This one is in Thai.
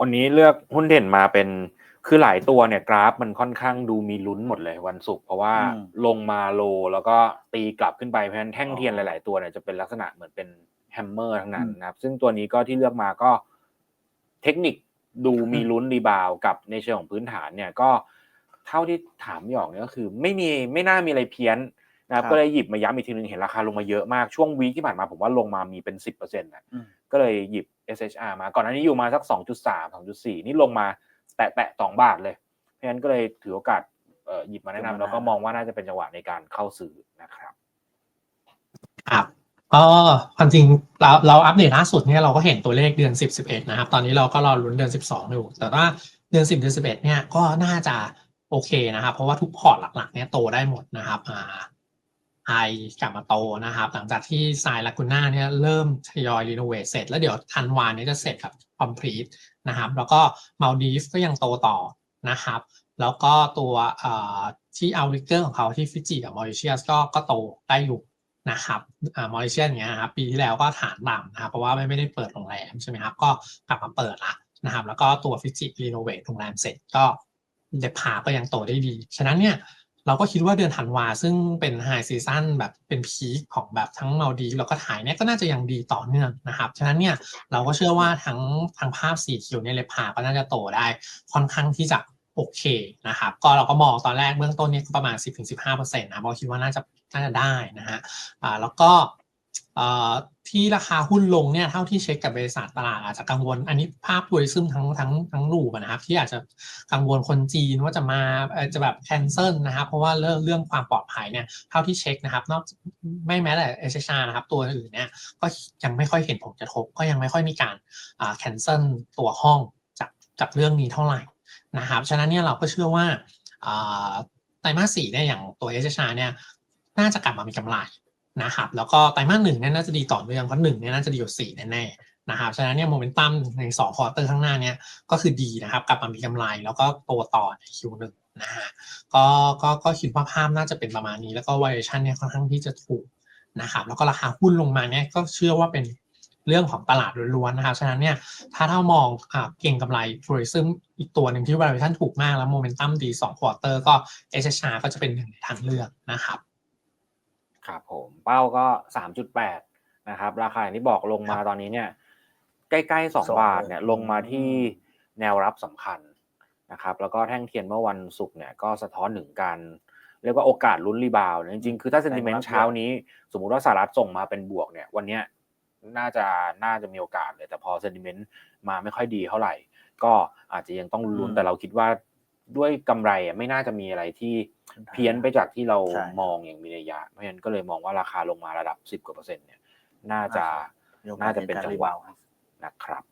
วันนี้เลือกหุ้นเด่นมาเป็นคือหลายตัวเนี่ยกราฟมันค่อนข้างดูมีลุ้นหมดเลยวันศุกร์เพราะว่าอืมลงมาโลแล้วก็ตีกลับขึ้นไปเพราะฉะนั้นแท่งเทียนหลาย ๆ ตัวเนี่ยจะเป็นลักษณะเหมือนเป็นแฮมเมอร์ทั้งนั้นนะครับ ซึ่งตัวนี้ก็ที่เลือกมาก็เทคนิคดูมีลุ้นรีบาวด์กับในเชิงของพื้นฐานเนี่ยก็เท่าที่ถามหยองเนี่ยก็คือ ไม่มีไม่น่ามีอะไรเพี้ยน นะครับครับก็เลยหยิบมาย้ำอีกทีนึงเห็นราคาลงมาเยอะมากช่วงวีคที่ผ่านมาผมว่าลงมามีเป็นสิบเปอร์เซ็นต์นะอืมก็เลยหยิบ SHR มาก่อนหน้านี้อยู่มาสัก 2.3 2.4 นี่ลงมาแตะแตะ2บาทเลยเพราะฉะนั้นก็เลยถือโอกาสเอ่อหยิบมาแนะนำแล้วก็มองว่าน่าจะเป็นจังหวะในการเข้าซื้อนะครับครับก็ความจริงเราเราอัปเดตล่าสุดเนี่ยเราก็เห็นตัวเลขเดือน 10 11 นะครับ ตอนนี้เราก็รอลุ้นเดือน 12 อยู่ แต่ว่าเดือน 10 เดือน 11 เนี่ยก็น่าจะโอเคนะครับ เพราะว่าทุกพอร์ตหลักๆเนี่ยโตได้หมดนะครับอ่า ไฮกลับมาโตนะครับ หลังจากที่ทรายลากูน่าเนี่ยเริ่มทยอยรีโนเวทเสร็จ แล้วเดี๋ยวธันวาเนี่ยจะเสร็จกับคอมพลีทนะครับ แล้วก็มาลดีฟก็ยังโตต่อนะครับ แล้วก็ตัวที่เอาลิเกอร์ของเขาที่ฟิจิกับมอริเชียสก็ก็โตได้อยู่นะครับอ่ามอริเชียนเนี้ยนะครับปีที่แล้วก็ฐานต่ำนะครับเพราะว่าไม่ไม่ได้เปิดโรงแรมใช่ไหมครับ ก็กลับมาเปิดละนะครับ แล้วก็ตัวฟิจิรีโนเวทโรงแรมเสร็จก็เดพาก็ยังโตได้ดี ฉะนั้นเนี่ย เราก็คิดว่าเดือนธันวาซึ่งเป็นไฮซีซันแบบเป็นพีคของแบบทั้งเมาดีแล้วก็ถ่ายเนี่ยก็น่าจะยังดีต่อเนื่องนะครับ ฉะนั้นเนี่ยเราก็เชื่อว่าทั้งทั้งภาพสีเขียวเนี่ยเลพาก็น่าจะโตได้ค่อนข้างที่จะโอเคนะครับ ก็เราก็มองตอนแรกเบื้องต้นเนี่ยประมาณ 10-15%นะเราคิดว่าน่าจะน่าจะได้นะฮะอ่าแล้วก็ ที่ราคาหุ้นลงเนี่ยเท่าที่เช็คกับบริษัทตลาดอาจจะกังวล อันนี้ภาพทัวริซึมทั้งทั้งทั้งรูปนะครับที่อาจจะกังวลคนจีนว่าจะมาจะแบบแคนเซิลนะครับเพราะว่าเรื่องเรื่องความปลอดภัยเนี่ยเท่าที่เช็คนะครับนอกไม่แม้แต่เอชชานะครับตัวอื่นเนี่ยก็ยังไม่ค่อยเห็นผลกระทบก็ยังไม่ค่อยมีการแคนเซิลตัวห้องจากจากเรื่องนี้เท่าไหร่นะครับฉะนั้นเนี่ยเราก็เชื่อว่าอ่าไตรมาสสี่เนี่ยอย่างตัวเอชชาเนี่ยน่าจะกลับมามีกำไร นะครับแล้วก็ไตรมาสหนึ่งเนี่ยน่าจะดีต่อเนื่องเพราะหนึ่งเนี่ยน่าจะดีกว่าสี่แน่ๆนะครับฉะนั้นเนี่ยโมเมนตัมในสองควอเตอร์ข้างหน้าเนี่ยก็คือดีนะครับกลับมามีกำไรแล้วก็โตต่อใน Q1 นะฮะก็ก็ก็คิดว่าภาพน่าจะเป็นประมาณนี้แล้วก็ valuation เนี่ยค่อนข้างที่จะถูกนะครับแล้วก็ราคาหุ้นลงมาเนี่ยก็เชื่อว่าเป็นเรื่องของตลาดล้วนๆนะครับ ฉะนั้นเนี่ย ถ้าถ้ามองอเก่งกำไรทัวริซึมอีกตัวหนึ่งที่ valuation ถูกมากแล้วโมเมนตัมดี2ควอเตอร์ก็ HHR ก็จะเป็นหนึ่งในทางเลือกนะครับ ครับผมเป้าก็3.8นะครับ ราคาอย่างที่บอกลงมาตอนนี้เนี่ย ใกล้ๆสอง2บาทเนี่ยอืมลงมาที่แนวรับสำคัญนะครับ แล้วก็แท่งเทียนเมื่อวันศุกร์เนี่ยก็สะท้อนถึงการเรียกว่าโอกาสลุ้นรีบาวด์นะจริงๆ คือถ้าเซนติเมนต์เช้านี้ สมมุติว่าสหรัฐส่งมาเป็นบวกเนี่ย วันเนี้ยน่าจะน่าจะมีโอกาสเลย แต่พอเซนติเมนต์มาไม่ค่อยดีเท่าไหร่ ก็อาจจะยังต้องลุ้นอืมแต่เราคิดว่า ด้วยกำไรอะไม่น่าจะมีอะไรที่เพี้ยนไปจากที่เราใช่มองอย่างมีนัยยะเพราะฉะนั้นก็เลยมองว่าราคาลงมาระดับ10กว่าเปอร์เซ็นต์เนี่ย น่าจะมีโอกสน่าจะเป็นห็จังรีหวะบาวด์ครับนะครับ